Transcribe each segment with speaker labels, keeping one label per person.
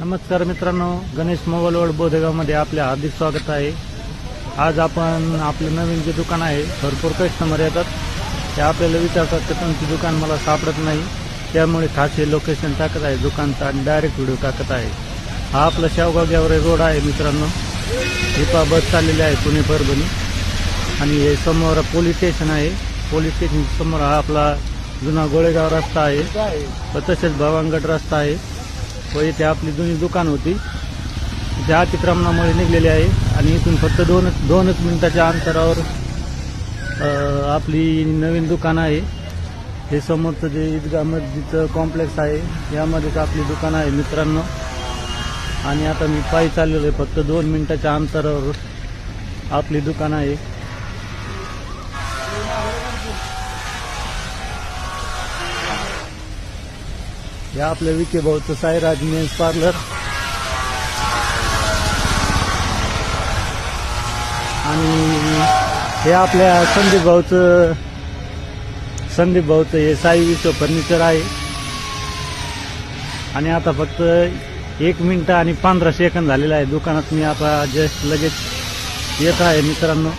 Speaker 1: नमस्कार मित्रांनो Ganesh mobile world बोधेगावमध्ये आपले हार्दिक स्वागत आहे. आज आपण आपलं नवीन जे दुकान आहे भरपूर कस्टमर येतात. ते आपल्याला विचारतात की तुमची दुकान मला सापडत नाही. त्यामुळे खास हे लोकेशन टाकत आहे दुकानचा आणि डायरेक्ट व्हिडिओ टाकत आहे. हा आपला शेवगाव गेवरे रोड आहे मित्रांनो. हिपा बस चाललेली आहे पुणे परभणी. आणि हे समोर पोलीस स्टेशन आहे. पोलीस स्टेशन समोर हा आपला जुना गोळेगाव रस्ता आहे. व तसेच भवानगड रस्ता आहे. म्हणजे व इथे आपली जुनी दुकान होती. जे अतिक्रमणामुळे निघलेली आहे आणि इथून फक्त दोनच दोनच मिनिटाच्या अंतरावर आपली नवीन दुकान आहे. हे समोरचं जे ईदगा मस्जिदचं कॉम्प्लेक्स आहे यामध्येच आपली दुकान आहे मित्रांनो. आणि आता मी पायी चाललेलो आहे फक्त दोन मिनिटाच्या अंतरावर आपली दुकान आहे. हे आपल्या विखे भाऊचं साईराज मेन्स पार्लर. आणि हे आपल्या संदीप भाऊचं संदीप भाऊचं हे साई विश्व फर्निचर आहे. आणि आता फक्त एक मिनिट आणि पंधरा सेकंद झालेलं आहे. दुकानात मी आता जस्ट लगेच येत आहे मित्रांनो.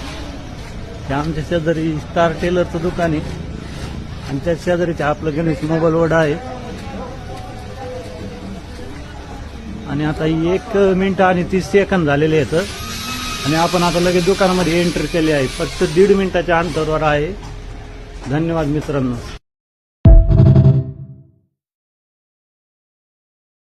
Speaker 1: हे आमच्या शेजारी स्टार टेलरचं दुकान आहे. आणि त्या शेजारीचे आपलं गणेश मोबाईल वड आहे. आणि आता एक मिनिट आणि तीस सेकंद झालेले आहेत. आणि आपण आता लगेच दुकानामध्ये एंट्री केली आहे. फक्त दीड मिनिटाच्या अंतरावर आहे. धन्यवाद मित्रांनो.